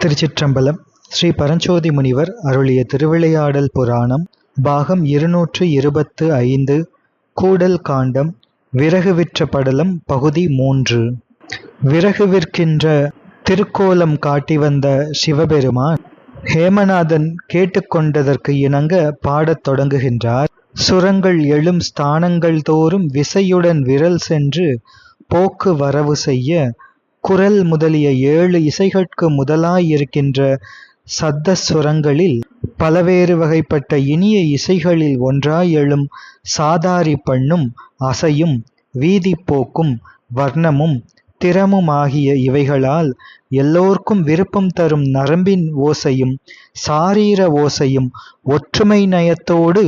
திருச்சிற்றம்பலம் ஸ்ரீ பரஞ்சோதி முனிவர் அருளிய திருவிளையாடல் புராணம் பாகம் இருநூற்று இருபத்து ஐந்து கூடல் காண்டம் விறகு விற்ற படலம் பகுதி மூன்று. விறகு விற்கின்ற திருக்கோலம் காட்டி வந்த சிவபெருமான் ஹேமநாதன் கேட்டுக்கொண்டதற்கு இணங்க பாடத் தொடங்குகின்றார். சுரங்கள் எழும் ஸ்தானங்கள் தோறும் விசையுடன் விரல் சென்று போக்கு வரவு செய்ய குரல் முதலிய ஏழு இசைகட்கு முதலாயிருக்கின்ற சத்த சுரங்களில் பலவேறு வகைப்பட்ட இனிய இசைகளில் ஒன்றாய் எழும் சாதாரி பண்ணும் அசையும் வீதிப்போக்கும் வர்ணமும் திறமுமாகிய இவைகளால் எல்லோர்க்கும் விருப்பம் தரும் நரம்பின் ஓசையும் சாரீர ஓசையும் ஒற்றுமை நயத்தோடு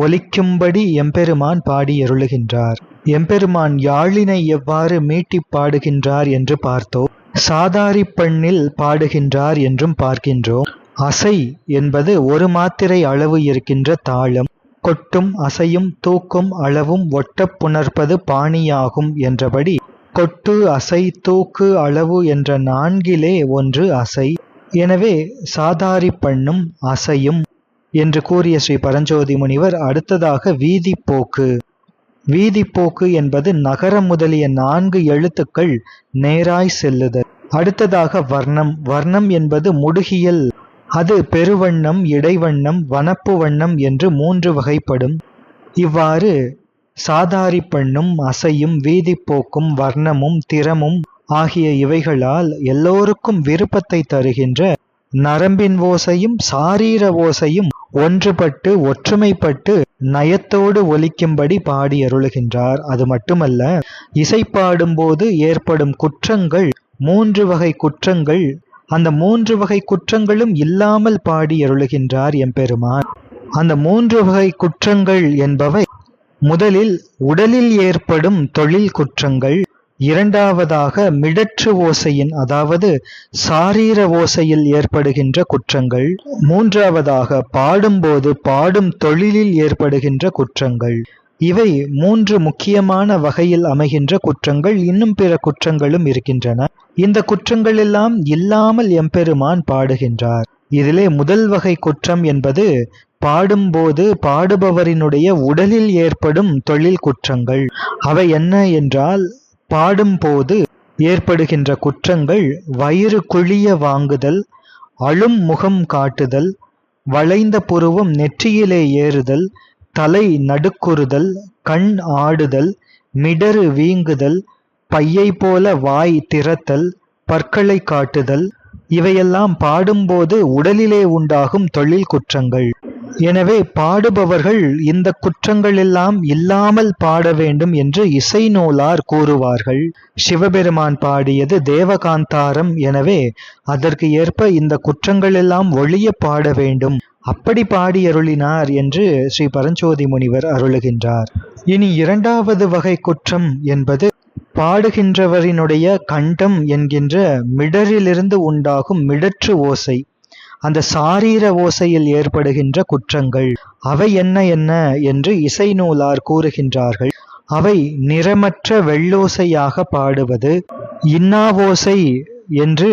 ஒலிக்கும்படி எம்பெருமான் பாடியருளுகின்றார். எம்பெருமான் யாழினை எவ்வாறு மீட்டிப் பாடுகின்றார் என்று பார்த்தோம். சாதாரி பண்ணில் பாடுகின்றார் என்றும் பார்க்கின்றோம். அசை என்பது ஒரு மாத்திரை அளவு இருக்கின்ற தாளம். கொட்டும் அசையும் தூக்கும் அளவும் ஒட்டப் புணர்ப்பது பாணியாகும் என்றபடி கொட்டு அசை தூக்கு அளவு என்ற நான்கிலே ஒன்று அசை. எனவே சாதாரி பண்ணும் அசையும் என்று கூறிய ஸ்ரீ பரஞ்சோதி முனிவர் அடுத்ததாக வீதிப்போக்கு வீதிப்போக்கு என்பது நகரம் முதலிய நான்கு எழுத்துக்கள் நேராய் செல்லுதல். அடுத்ததாக வர்ணம். வர்ணம் என்பது முடுகியல். அது பெருவண்ணம் இடைவண்ணம் வனப்பு வண்ணம் என்று மூன்று வகைப்படும். இவ்வாறு சாதாரி பண்ணும் அசையும் வீதிப்போக்கும் வர்ணமும் திறமும் ஆகிய இவைகளால் எல்லோருக்கும் விருப்பத்தை தருகின்ற நரம்பின் ஓசையும் சாரீர ஓசையும் ஒன்றுபட்டு ஒற்றுமைப்பட்டு நயத்தோடு ஒலிக்கும்படி பாடி அருளுகின்றார். அது மட்டுமல்ல இசை பாடும்போது ஏற்படும் குற்றங்கள் மூன்று வகை குற்றங்கள் அந்த மூன்று வகை குற்றங்களும் இல்லாமல் பாடி அருளுகின்றார் எம்பெருமான். அந்த மூன்று வகை குற்றங்கள் என்பவை முதலில் உடலில் ஏற்படும் தொழில் குற்றங்கள் இரண்டாவதாக மிடற்று ஓசையின் அதாவது சாரீர ஓசையில் ஏற்படுகின்ற குற்றங்கள். மூன்றாவதாக பாடும்போது பாடும் தொழிலில் ஏற்படுகின்ற குற்றங்கள். இவை மூன்று முக்கியமான வகையில் அமைகின்ற குற்றங்கள் இன்னும் பிற குற்றங்களும் இருக்கின்றன. இந்த குற்றங்கள் எல்லாம் இல்லாமல் எம்பெருமான் பாடுகின்றார். இதிலே முதல் வகை குற்றம் என்பது பாடும்போது பாடுபவரினுடைய உடலில் ஏற்படும் தொழில் குற்றங்கள். அவை என்ன என்றால் பாடும்போது ஏற்படுகின்ற குற்றங்கள் வயிறு குழிய வாங்குதல் அழும் முகம் காட்டுதல் வளைந்த புருவம் நெற்றியிலே ஏறுதல் தலை நடுக்குறுதல் கண் ஆடுதல் மிடறு வீங்குதல் பையை போல வாய் திறத்தல் பற்களை காட்டுதல் இவையெல்லாம் பாடும்போது உடலிலே உண்டாகும் தொழில் குற்றங்கள். எனவே பாடுபவர்கள் இந்த குற்றங்கள் எல்லாம் இல்லாமல் பாட வேண்டும் என்று இசை நூலார் கூறுவார்கள். சிவபெருமான் பாடியது தேவகாந்தாரம். எனவே அதற்கு ஏற்ப இந்த குற்றங்கள் எல்லாம் ஒளிய பாட வேண்டும். அப்படி பாடி அருளினார் என்று ஸ்ரீ பரஞ்சோதி முனிவர் அருளுகின்றார். இனி இரண்டாவது வகை குற்றம் என்பது பாடுகின்றவரினுடைய கண்டம் என்கின்ற மிடரிலிருந்து உண்டாகும் மிடற்று ஓசை. அந்த சாரீர ஓசையில் ஏற்படுகின்ற குற்றங்கள். அவை என்ன என்ன என்று இசை நூலார் கூறுகின்றார்கள். அவை நிறமற்ற வெள்ளோசையாக பாடுவது. இன்னாவோசை என்று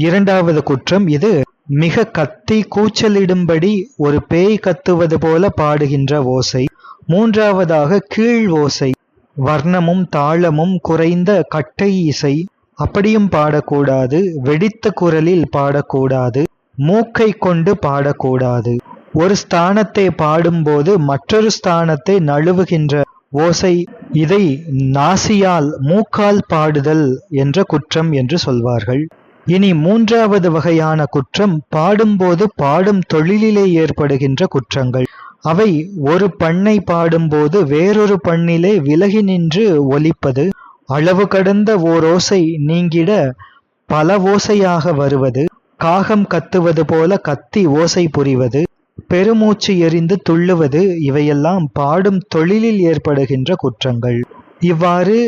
இரண்டாவது குற்றம் இது. மிக கத்தி கூச்சலிடும்படி ஒரு பேய் கத்துவது போல பாடுகின்ற ஓசை. மூன்றாவதாக கீழ் ஓசை. வர்ணமும் தாளமும் குறைந்த கட்டை இசை. அப்படியும் பாடக்கூடாது. வெடித்த குரலில் பாடக்கூடாது. மூக்கை கொண்டு பாடக்கூடாது. ஒரு ஸ்தானத்தை பாடும்போது மற்றொரு ஸ்தானத்தை நழுவுகின்ற ஓசை இதை நாசியால் மூக்கால் பாடுதல் என்ற குற்றம் என்று சொல்வார்கள். இனி மூன்றாவது வகையான குற்றம் பாடும்போது பாடும் தொழிலிலே ஏற்படுகின்ற குற்றங்கள். அவை ஒரு பண்ணை பாடும்போது வேறொரு பண்ணிலே விலகி நின்று ஒலிப்பது அளவு கடந்த ஓசை நீங்கிட பல ஓசையாக வருவது காகம் கத்துவது போல கத்தி ஓசை புரிவது பெருமூச்சு எரிந்து துள்ளுவது இவையெல்லாம் பாடும் தொழிலில் ஏற்படுகின்ற குற்றங்கள். இவ்வாறு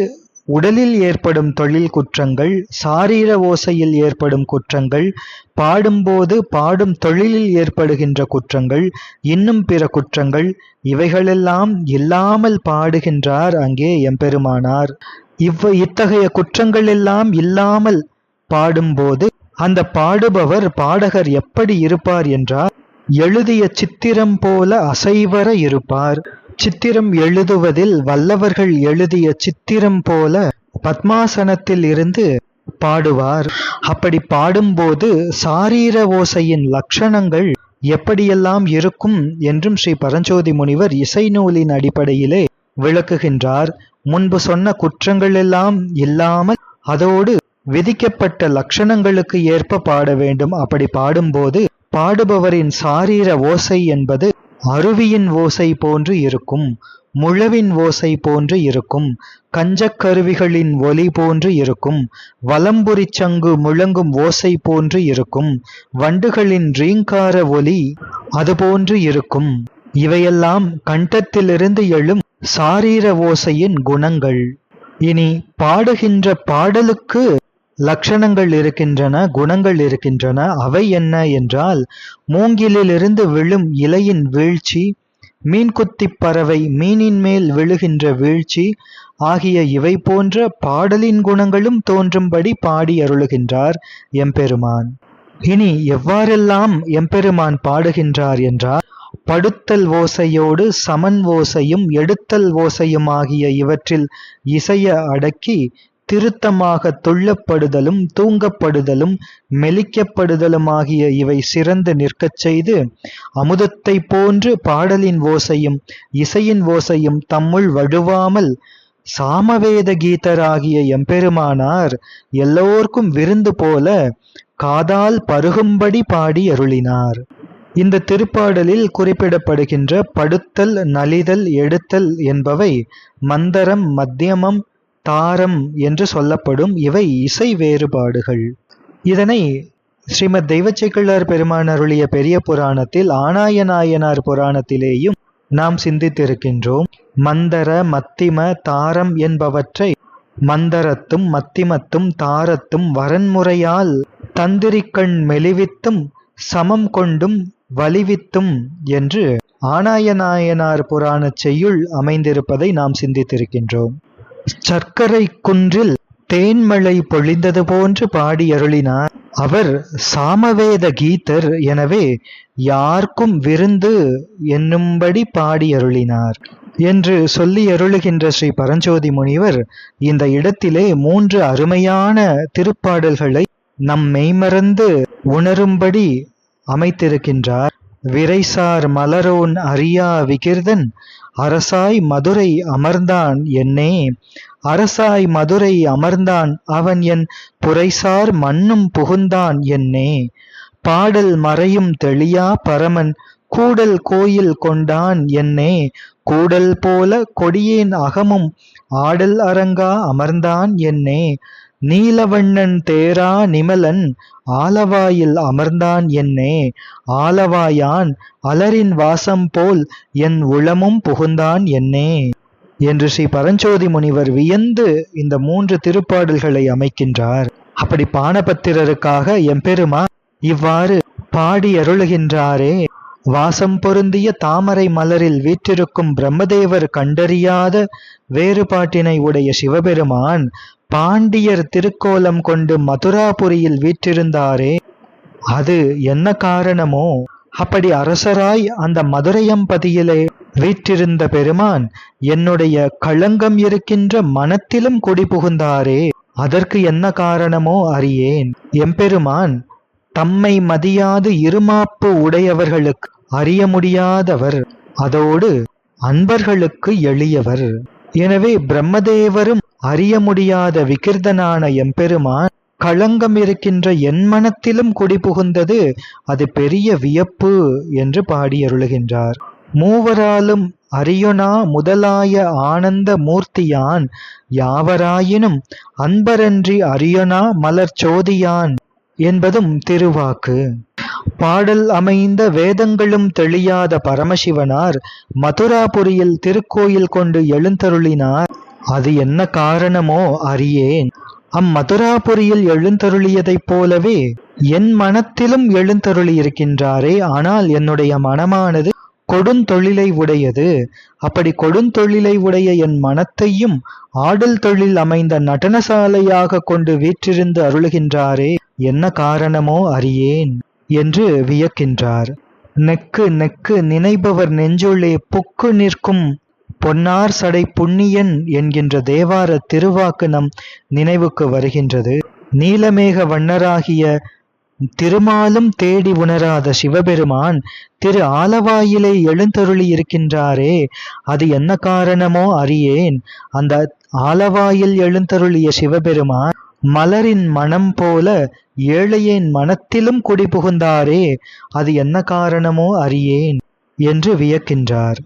உடலில் ஏற்படும் தொழில் குற்றங்கள் சாரீர ஓசையில் ஏற்படும் குற்றங்கள் பாடும்போது பாடும் தொழிலில் ஏற்படுகின்ற குற்றங்கள் இன்னும் பிற குற்றங்கள் இவைகளெல்லாம் இல்லாமல் பாடுகின்றார் அங்கே எம்பெருமானார். இவ்வ இத்தகைய குற்றங்கள் எல்லாம் இல்லாமல் பாடும்போது அந்த பாடுபவர் பாடகர் எப்படி இருப்பார் என்றால் எழுதிய சித்திரம் போல அசைவர இருப்பார். சித்திரம் எழுதுவதில் வல்லவர்கள் எழுதிய சித்திரம் போல பத்மாசனத்தில் இருந்து பாடுவார். அப்படி பாடும்போது சாரீர ஓசையின் லட்சணங்கள் எப்படியெல்லாம் இருக்கும் என்றும் ஸ்ரீ பரஞ்சோதி முனிவர் இசை நூலின் அடிப்படையிலே விளக்குகின்றார். முன்பு சொன்ன குற்றங்கள் எல்லாம் இல்லாமல் அதோடு விதிக்கப்பட்ட லட்சணங்களுக்கு ஏற்ப பாட வேண்டும். அப்படி பாடும்போது பாடுபவரின் சாரீர ஓசை என்பது அருவியின் ஓசை போன்று இருக்கும் முழவின் ஓசை போன்று இருக்கும் கஞ்சக்கருவிகளின் ஒலி போன்று இருக்கும் வலம்புரி சங்கு முழங்கும் ஓசை போன்று இருக்கும் வண்டுகளின் ரீங்கார ஒலி அதுபோன்று இருக்கும். இவையெல்லாம் கண்டத்திலிருந்து எழும் சாரீர ஓசையின் குணங்கள். இனி பாடுகின்ற பாடலுக்கு லட்சணங்கள் இருக்கின்றன குணங்கள் இருக்கின்றன. அவை என்ன என்றால் மூங்கிலிலிருந்து விழும் இலையின் வீழ்ச்சி மீன்குத்தி பறவை மீனின் மேல் விழுகின்ற வீழ்ச்சி ஆகிய இவை போன்ற பாடலின் குணங்களும் தோன்றும்படி பாடி அருளுகின்றார் எம்பெருமான். இனி எவ்வாறெல்லாம் எம்பெருமான் பாடுகின்றார் என்றால் படுத்தல் ஓசையோடு சமன் ஓசையும் எடுத்தல் ஓசையும் ஆகிய இவற்றில் இசைய அடக்கி திருத்தமாக துள்ளப்படுதலும் தூங்கப்படுதலும் மெலிக்கப்படுதலுமாகிய இவை சிறந்து நிற்கச் செய்து அமுதத்தை போன்று பாடலின் ஓசையும் இசையின் ஓசையும் தம்முள் வழுவாமல் சாமவேத கீதராகிய எம்பெருமானார் எல்லோர்க்கும் விருந்து போல காதால் பருகும்படி பாடி அருளினார் இந்த திருப்பாடலில் குறிப்பிடப்படுகின்ற படுத்தல் நலிதல் எடுத்தல் என்பவை மந்தரம் மத்தியமம் தாரம் என்று சொல்லப்படும் இவை இசை வேறுபாடுகள். இதனை ஸ்ரீமத் தெய்வச்செக்கிழார் பெருமான் அருளிய பெரிய புராணத்தில் ஆனாய நாயனார் புராணத்திலேயும் நாம் சிந்தித்திருக்கின்றோம். மந்தர மத்திம தாரம் என்பவற்றை மந்தரத்தும் மத்திமத்தும் தாரத்தும் வரன்முறையால் தந்திரிக்கண் மெலிவித்தும் சமம் கொண்டும் வலிவித்தும் என்று ஆனாயநாயனார் புராணச் செய்யுள் அமைந்திருப்பதை நாம் சிந்தித்திருக்கின்றோம். சர்க்கரை குன்றில் தேன்மழை பொழிந்தது போன்று பாடி அருளினார் அவர் சாமவேத கீதர் எனவே யார்க்கும் விருந்து என்னும்படி பாடி அருளினார் என்று சொல்லி அருளுகின்ற ஸ்ரீ பரஞ்சோதி முனிவர் இந்த இடத்திலே மூன்று அருமையான திருப்பாடல்களை நம் மெய்மறந்து உணரும்படி அமைத்திருக்கின்றார். விரைசார் மலரோன் அறியா விகிர்தன் அரசாய் மதுரை அமர்ந்தான் என்னே. அரசாய் மதுரை அமர்ந்தான் அவன் என் புரைசார் மண்ணும் புகுந்தான் என்னே. பாடல் மறையும் தெளியா பரமன் கூடல் கோயில் கொண்டான் என்னே. கூடல் போல கொடியேன் அகமும் ஆடல் அரங்கா அமர்ந்தான் என்னே. நீலவண்ணன் தேரா நிமலன் ஆலவாயில் அமர்ந்தான் என்னே. ஆலவாயான் அலரின் வாசம் போல் என் உளமும் புகுந்தான் என்னே. என்று ஸ்ரீ பரஞ்சோதி முனிவர் வியந்து இந்த மூன்று திருப்பாடல்களை அமைக்கின்றார். அப்படி பானபத்திரருக்காக எம்பெருமா இவ்வாறு பாடி அருளுகின்றாரே வாசம் பொருந்திய தாமரை மலரில் வீற்றிருக்கும் பிரம்மதேவர் கண்டறியாத வேறுபாட்டினை உடைய சிவபெருமான் பாண்டியர் திருக்கோலம் கொண்டு மதுராபுரியில் வீற்றிருந்தாரே அது என்ன காரணமோ? அப்படி அரசராய் அந்த மதுரையம்பதியிலே வீற்றிருந்த பெருமான் என்னுடைய களங்கம் இருக்கின்ற மனத்திலும் குடி புகுந்தாரே அதற்கு என்ன காரணமோ அறியேன். எம்பெருமான் தம்மை மதியாது இருமாப்பு உடையவர்களுக்கு அறிய முடியாதவர் அதோடு அன்பர்களுக்கு எளியவர். எனவே பிரம்மதேவரும் அறிய முடியாத விகிர்தனான எம்பெருமான் களங்கம் இருக்கின்ற என் மனத்திலும் குடிபுகுந்தது அது பெரிய வியப்பு என்று பாடியருளுகின்றார். மூவராலும் அரியொனா முதலாய ஆனந்த மூர்த்தியான் யாவராயினும் அன்பரன்றி அரியணா மலர் சோதியான் என்பதும் திருவாக்கு. பாடல் அமைந்த வேதங்களும் தெளியாத பரமசிவனார் மதுராபுரியில் திருக்கோயில் கொண்டு எழுந்தருளினார். அது என்ன காரணமோ அறியேன். அம்மதுராபுரியில் எழுந்தருளியதைப் போலவே என் மனத்திலும் எழுந்தருளியிருக்கின்றாரே. ஆனால் என்னுடைய மனமானது கொடுந்தொழிலை உடையது. அப்படி கொடுந்தொழிலை உடைய என் மனத்தையும் ஆடல் தொழில் அமைந்த நடனசாலையாக கொண்டு வீற்றிருந்து அருளுகின்றாரே. என்ன காரணமோ அறியேன் என்று வியக்கின்றார். நெக்கு நெக்கு நினைபவர் நெஞ்சுள்ளே புக்கு நிற்கும் பொன்னார் சடை புண்ணியன் என்கின்ற தேவார திருவாக்கு நம் நினைவுக்கு வருகின்றது. நீலமேக வண்ணராகிய திருமாலும் தேடி உணராத சிவபெருமான் திரு ஆலவாயிலே எழுந்தருளி இருக்கின்றாரே அது என்ன காரணமோ அறியேன். அந்த ஆலவாயில் எழுந்தருளிய சிவபெருமான் மலரின் மனம் போல ஏழையின் மனத்திலும் குடிபுகுந்தாரே அது என்ன காரணமோ அறியேன் என்று வியக்கின்றார்.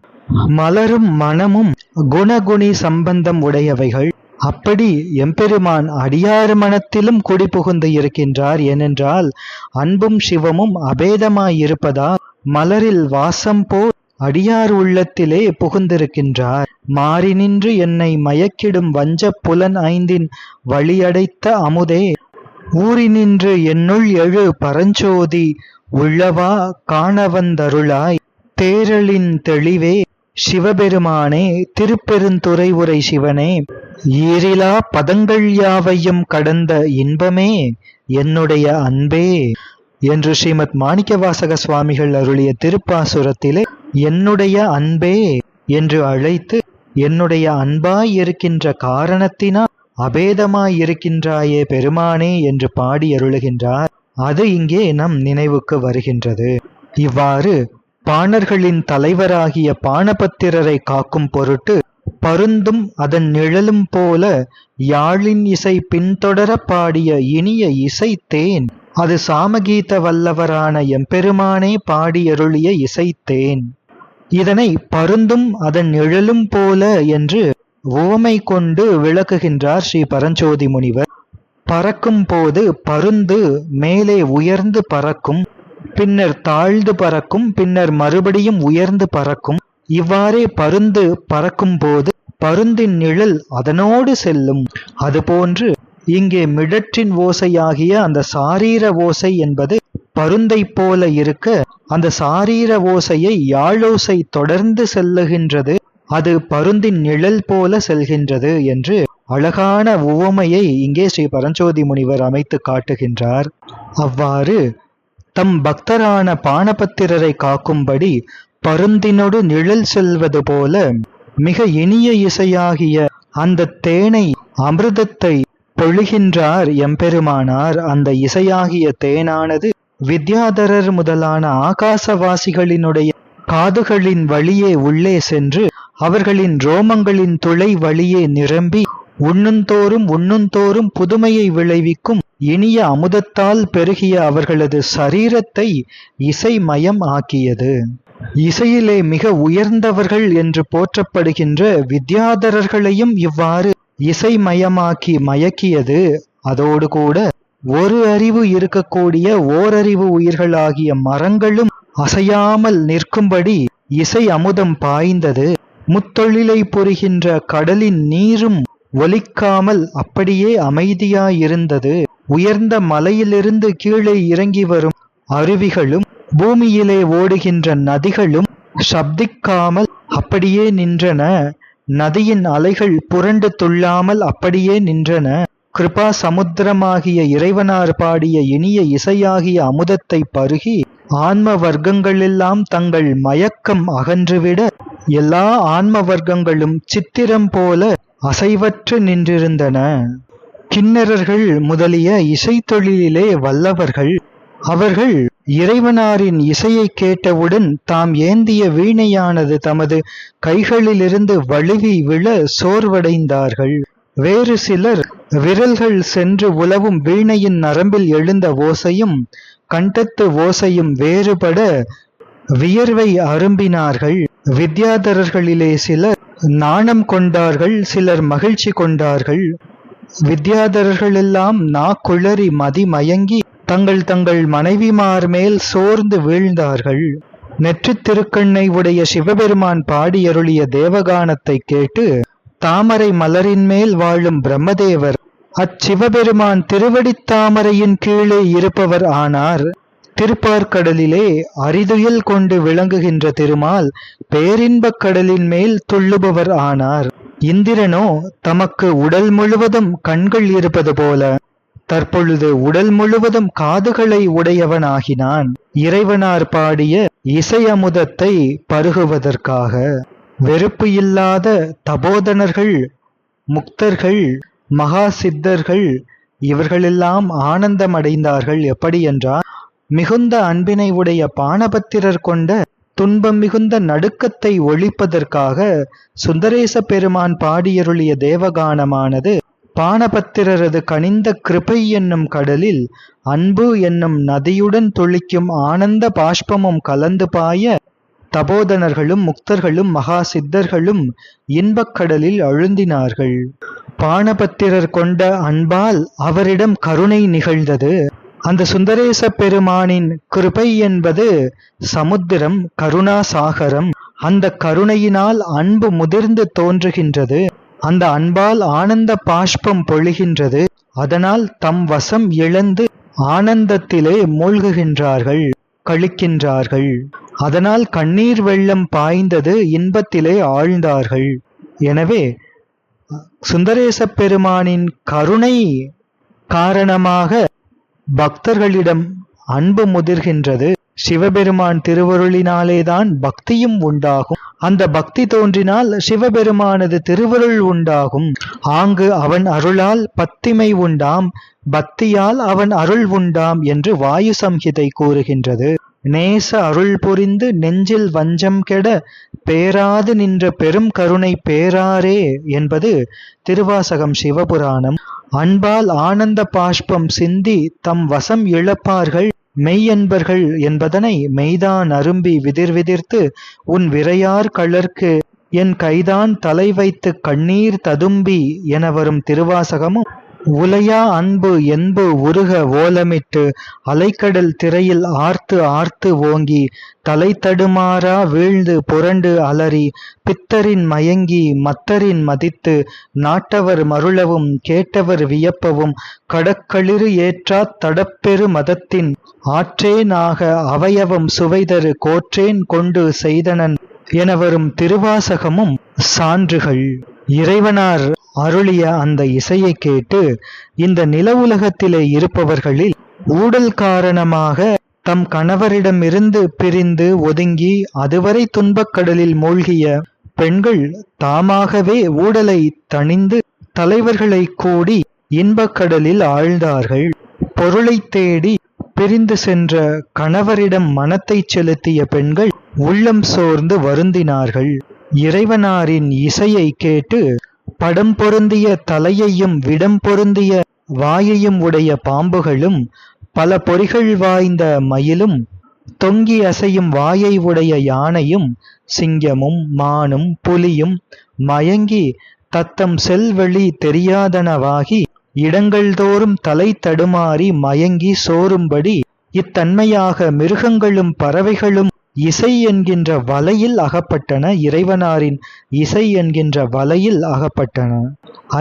மலரும் மனமும் குணகுணி சம்பந்தம் உடையவைகள். அப்படி எம்பெருமான் அடியார் மனத்திலும் குடிபுகுந்து இருக்கின்றார் ஏனென்றால் அன்பும் சிவமும் அபேதமாயிருப்பதால் மலரில் வாசம் போல் அடியார் உள்ளத்திலே புகுந்திருக்கின்றார். மாறி நின்று என்னை மயக்கிடும் வஞ்சப் புலன் ஐந்தின் வழியடைத்த அமுதே ஊறினின்று என்னுள் எழு பரஞ்சோதி உள்ளவா காணவந்தருளாய் தேரலின் தெளிவே. சிவபெருமானே திருப்பெருந்துறை உரை சிவனே ஈரிலா பதங்கள் யாவையும் கடந்த இன்பமே என்னுடைய அன்பே என்று ஸ்ரீமத் மாணிக்கவாசக சுவாமிகள் அருளிய திருப்பாசுரத்திலே என்னுடைய அன்பே என்று அழைத்து என்னுடைய அன்பாய் இருக்கின்ற காரணத்தினால் அபேதமாய் இருக்கின்றாயே பெருமானே என்று பாடி அருளுகின்றார். அது இங்கே நம் நினைவுக்கு வருகின்றது. இவ்வாறு பாணர்களின் தலைவராகிய பாணபத்திரரை காக்கும் பொருட்டு பருந்தும் அதன் நிழலும் போல யாழின் இசை பின்தொடர பாடிய இனிய இசை தேன். அது சாமகீத வல்லவரான எம்பெருமானே பாடியருளிய இசைத்தேன் இதனை பருந்தும் அதன் நிழலும் போல என்று உவமை கொண்டு விளக்குகின்றார் ஸ்ரீ பரஞ்சோதி முனிவர். பறக்கும் போது பருந்து மேலே உயர்ந்து பறக்கும் பின்னர் தாழ்ந்து பறக்கும் பின்னர் மறுபடியும் உயர்ந்து பறக்கும். இவ்வாறே பருந்து பறக்கும் போது பருந்தின் நிழல் அதனோடு செல்லும். அதுபோன்று இங்கே மிடற்றின் ஓசையாகிய அந்த சாரீர ஓசை என்பது பருந்தை போல இருக்க அந்த சாரீர ஓசையை யாழோசை தொடர்ந்து செல்லுகின்றது அது பருந்தின் நிழல் போல செல்கின்றது என்று அழகான உவமையை இங்கே ஸ்ரீ பரஞ்சோதி முனிவர் அமைத்து காட்டுகின்றார். அவ்வாறு தம் பக்தரான பானபத்திரரை காக்கும்படி பருந்தினொடு நிழல் செல்வது போல மிக இனிய இசையாகிய அந்த தேனை அமிர்தத்தை பொழுகின்றார் எம்பெருமானார். அந்த இசையாகிய தேனானது வித்யாதரர் முதலான ஆகாசவாசிகளினுடைய காதுகளின் வழியே உள்ளே சென்று அவர்களின் ரோமங்களின் துளை வழியே நிரம்பி உண்ணுந்தோறும் உண்ணுந்தோறும் புதுமையை விளைவிக்கும் இனிய அமுதத்தால் பெருகிய அவர்களது சரீரத்தை இசைமயம் ஆக்கியது. இசையிலே மிக உயர்ந்தவர்கள் என்று போற்றப்படுகின்ற வித்யாதரர்களையும் இவ்வாறு இசைமயமாக்கி மயக்கியது. அதோடு கூட ஒரு அறிவு இருக்கக்கூடிய ஓரறிவு உயிர்களாகிய மரங்களும் அசையாமல் நிற்கும்படி இசை அமுதம் பாய்ந்தது. முத்தொழிலை புரிகின்ற கடலின் நீரும் ஒலிக்காமல் அப்படியே அமைதியாயிருந்தது. உயர்ந்த மலையிலிருந்து கீழே இறங்கி வரும் அருவிகளும் பூமியிலே ஓடுகின்ற நதிகளும் சப்திக்காமல் அப்படியே நின்றன. நதியின் அலைகள் புரண்டு துள்ளாமல் அப்படியே நின்றன. கிருபா சமுத்திரமாகிய இறைவனார் பாடிய இனிய இசையாகிய அமுதத்தை பருகி ஆன்ம வர்க்கங்களெல்லாம் தங்கள் மயக்கம் அகன்றுவிட எல்லா ஆன்ம வர்க்கங்களும் சித்திரம் போல அசைவற்று நின்றிருந்தன. கிண்ணறர்கள் முதலிய இசைத்தொழிலிலே வல்லவர்கள். அவர்கள் இறைவனாரின் இசையை கேட்டவுடன் தாம் ஏந்திய வீணையானது தமது கைகளிலிருந்து வழுவி விழ சோர்வடைந்தார்கள். வேறு சிலர் விரல்கள் சென்று உலவும் வீணையின் நரம்பில் எழுந்த ஓசையும் கண்டத்து ஓசையும் வேறுபட வியர்வை அரும்பினார்கள். வித்யாதரர்களிலே சிலர் நாணம் கொண்டார்கள் சிலர் மகிழ்ச்சி கொண்டார்கள். வித்யாதரர்களெல்லாம் நாக்குளறி நாக்குளறி மதிமயங்கி தங்கள் தங்கள் மனைவிமார் மேல் சோர்ந்து வீழ்ந்தார்கள். நெற்றித் திருக்கண்ணை உடைய சிவபெருமான் பாடியருளிய தேவகானத்தை கேட்டு தாமரை மலரின் மேல் வாழும் பிரம்மதேவர் அச்சிவபெருமான் திருவடித் தாமரையின் கீழே இருப்பவர் ஆனார். திருப்பார்க்கடலிலே அரிதுயில் கொண்டு விளங்குகின்ற திருமால் பேரின்பக் கடலின் மேல் துள்ளுபவர் ஆனார். இந்திரனோ தமக்கு உடல் முழுவதும் கண்கள் இருப்பது போல தற்பொழுது உடல் முழுவதும் காதுகளை உடையவனாகினான். இறைவனார் பாடிய இசையமுதத்தை பருகுவதற்காக வெறுப்பு இல்லாத தபோதனர்கள் முக்தர்கள் மகா சித்தர்கள் இவர்களெல்லாம் ஆனந்தமடைந்தார்கள். எப்படி என்றால் மிகுந்த அன்பினை உடைய பானபத்திரர் கொண்ட துன்பம் மிகுந்த நடுக்கத்தை ஒழிப்பதற்காக சுந்தரேச பெருமான் பாடியருளிய தேவகானமானது பானபத்திரரது கனிந்த கிருபை என்னும் கடலில் அன்பு என்னும் நதியுடன் துளிக்கும் ஆனந்த பாஷ்பமும் கலந்து பாய தபோதனர்களும் முக்தர்களும் மகா சித்தர்களும் இன்பக் கடலில் அழுந்தினார்கள். பானபத்திரர் கொண்ட அன்பால் அவரிடம் கருணை நிகழ்ந்தது. அந்த சுந்தரேச பெருமானின் கிருபை என்பது சமுத்திரம் கருணாசாகரம் அந்த கருணையினால் அன்பு முதிர்ந்து தோன்றுகின்றது. அந்த அன்பால் ஆனந்த பாஷ்பம் பொழிகின்றது. அதனால் தம் வசம் இழந்து ஆனந்தத்திலே மூழ்குகின்றார்கள் கழிக்கின்றார்கள் அதனால் கண்ணீர் வெள்ளம் பாய்ந்தது இன்பத்திலே ஆழ்ந்தார்கள். எனவே சுந்தரேச பெருமானின் கருணை காரணமாக பக்தர்களிடம் அன்பு முதிர்கின்றது. சிவபெருமான் திருவருளினாலேதான் பக்தியும் உண்டாகும். அந்த பக்தி தோன்றினால் சிவபெருமானது திருவருள் உண்டாகும். ஆங்கு அவன் அருளால் பத்திமை உண்டாம். பக்தியால் அவன் அருள் உண்டாம் என்று வாயு சம்ஹிதை கூறுகின்றது. நேச அருள் புரிந்து நெஞ்சில் வஞ்சம் கெட பேராது நின்ற பெரும் கருணை பேராரே என்பது திருவாசகம் சிவபுராணம். அன்பால் ஆனந்த பாஷ்பம் சிந்தி தம் வசம் இழப்பார்கள் மெய்யன்பர்கள் என்பதனை மெய்தான் அரும்பி விதிர் விதிர்த்து உன் விரையார் கள்ளர்க்கு என் கைதான் தலை வைத்து கண்ணீர் ததும்பி என வரும் திருவாசகமும் உலையா அன்பு என்பு உருக ஓலமிட்டு அலைக்கடல் திரையில் ஆர்த்து ஆர்த்து ஓங்கி தலை தடுமாறா வீழ்ந்து புரண்டு அலறி பித்தரின் மயங்கி மத்தரின் மதித்து நாட்டவர் மருளவும் கேட்டவர் வியப்பவும் கடக்களிறு ஏற்றாத் தடப்பெரு மதத்தின் ஆற்றேனாக அவயவம் சுவைதரு கோற்றேன் கொண்டு செய்தனன் என வரும் திருவாசகமும் சான்றுகள். இறைவனார் அருளிய அந்த இசையை கேட்டு இந்த நில உலகத்திலே இருப்பவர்களில் ஊடல் காரணமாக தம் கணவரிடமிருந்து பிரிந்து ஒதுங்கி அதுவரை துன்பக் கடலில் மூழ்கிய பெண்கள் தாமாகவே ஊடலை தணிந்து தலைவர்களை கூடி இன்பக் கடலில் ஆழ்ந்தார்கள். பொருளை தேடி பிரிந்து சென்ற கணவரிடம் மனத்தை செலுத்திய பெண்கள் உள்ளம் சோர்ந்து வருந்தினார்கள். இறைவனாரின் இசையை கேட்டு படம் பொருந்திய தலையையும் விடம் பொருந்திய வாயையும் உடைய பாம்புகளும் பல பொறிகள் வாய்ந்த மயிலும் தொங்கி அசையும் வாயை உடைய யானையும் சிங்கமும் மானும் புலியும் மயங்கி தத்தம் செல்வெளி தெரியாதனவாகி இடங்கள் தோறும் தலை தடுமாறி மயங்கி சோரும்படி இத்தன்மையாக மிருகங்களும் பறவைகளும் இசை என்கின்ற வலையில் அகப்பட்டன இறைவனாரின் இசை என்கின்ற வலையில் அகப்பட்டன.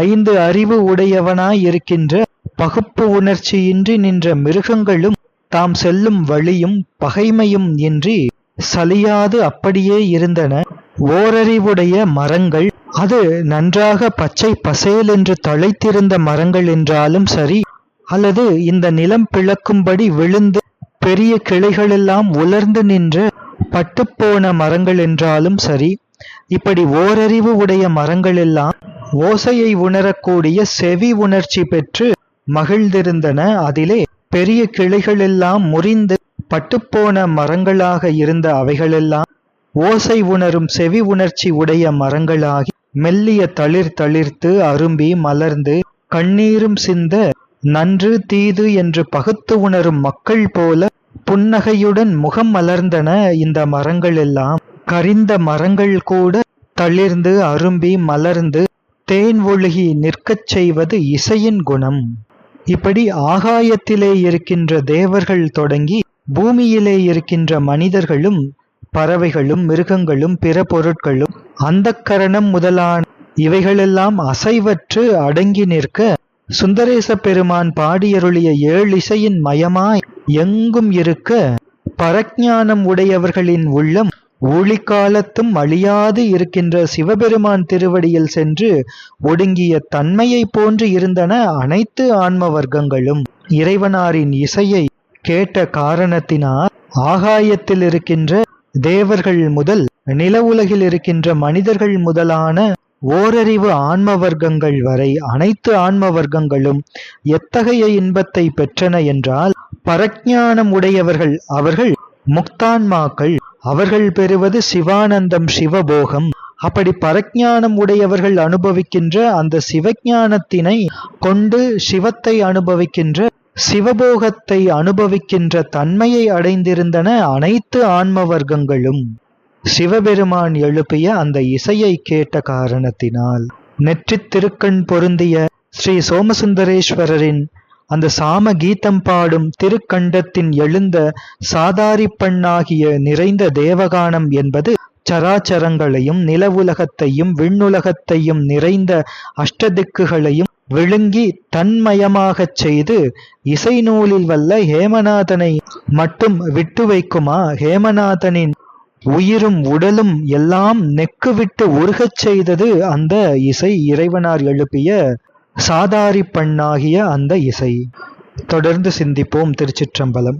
ஐந்து அறிவு உடையவனாய் இருக்கின்ற பகுப்பு உணர்ச்சியின்றி நின்ற மிருகங்களும் தாம் செல்லும் வழியும் பகைமையும் இன்றி சலியாது அப்படியே இருந்தன. ஓரறிவுடைய மரங்கள் அது நன்றாக பச்சை பசேல் என்று தழைத்திருந்த மரங்கள் என்றாலும் சரி அல்லது இந்த நிலம் பிளக்கும்படி விழுந்து பெரிய கிளைகளெல்லாம் உலர்ந்து நின்ற பட்டுப்போன மரங்கள் என்றாலும் சரி இப்படி ஓரறிவு உடைய மரங்கள் எல்லாம் ஓசையை உணரக்கூடிய செவி உணர்ச்சி பெற்று மகிழ்ந்திருந்தன. அதிலே பெரிய கிளைகளெல்லாம் முறிந்து பட்டுப்போன மரங்களாக இருந்த அவைகளெல்லாம் ஓசை உணரும் செவி உணர்ச்சி உடைய மரங்களாகி மெல்லிய தளிர் தளிர்த்து அரும்பி மலர்ந்து கண்ணீரும் சிந்த நன்று தீது என்று பகுத்து உணரும் மக்கள் போல புன்னகையுடன் முகம் மலர்ந்தன இந்த மரங்கள் எல்லாம். கரிந்த மரங்கள் கூட தளிர்ந்து அரும்பி மலர்ந்து தேன் ஒழுகி நிற்கச் செய்வது இசையின் குணம். இப்படி ஆகாயத்திலே இருக்கின்ற தேவர்கள் தொடங்கி பூமியிலே இருக்கின்ற மனிதர்களும் பறவைகளும் மிருகங்களும் பிற பொருட்களும் அந்த கரணம் முதலான இவைகளெல்லாம் அசைவற்று அடங்கி நிற்க சுந்தரேச பெருமான் பாடியருளிய ஏழு இசையின் மயமாய் எங்கும் இருக்க பரஜானம் உடையவர்களின் உள்ளம் ஒளிக்காலத்தும் அழியாது இருக்கின்ற சிவபெருமான் திருவடியில் சென்று ஒடுங்கிய தன்மையைப் போன்று இருந்தன அனைத்து ஆன்ம வர்க்கங்களும். இறைவனாரின் இசையை கேட்ட காரணத்தினால் ஆகாயத்தில் இருக்கின்ற தேவர்கள் முதல் நில உலகில் இருக்கின்ற மனிதர்கள் முதலான ஓரறிவு ஆன்ம வர்க்கங்கள் வரை அனைத்து ஆன்ம வர்க்கங்களும் எத்தகைய இன்பத்தை பெற்றன என்றால் பரஜானம் உடையவர்கள் அவர்கள் முக்தான்மாக்கள். அவர்கள் பெறுவது சிவானந்தம் சிவபோகம். அப்படி பரஞானம் உடையவர்கள் அனுபவிக்கின்ற அந்த சிவஞானத்தினை கொண்டு சிவத்தை அனுபவிக்கின்ற சிவபோகத்தை அனுபவிக்கின்ற தன்மையை அடைந்திருந்தன அனைத்து ஆன்ம வர்க்கங்களும் சிவபெருமான் எழுப்பிய அந்த இசையை கேட்ட காரணத்தினால் நெற்றித் திருக்கண் பொருந்திய ஸ்ரீ சோமசுந்தரேஸ்வரரின் அந்த சாம கீதம் பாடும் திருக்கண்டத்தின் எழுந்த சாதாரிப்பண்ணாகிய நிறைந்த தேவகானம் என்பது சராச்சரங்களையும் நிலவுலகத்தையும் விண்ணுலகத்தையும் நிறைந்த அஷ்டதிக்குகளையும் விழுங்கி தன்மயமாகச் செய்து இசை நூலில் வல்ல ஹேமநாதனை மட்டும் விட்டு வைக்குமா ஹேமநாதனின் உயிரும் உடலும் எல்லாம் நெக்கு விட்டு உருகச் செய்தது அந்த இசை இறைவனார் எழுப்பிய சாதாரி பண்ணாகிய அந்த இசை. தொடர்ந்து சிந்திப்போம் திருச்சிற்றம்பலம்.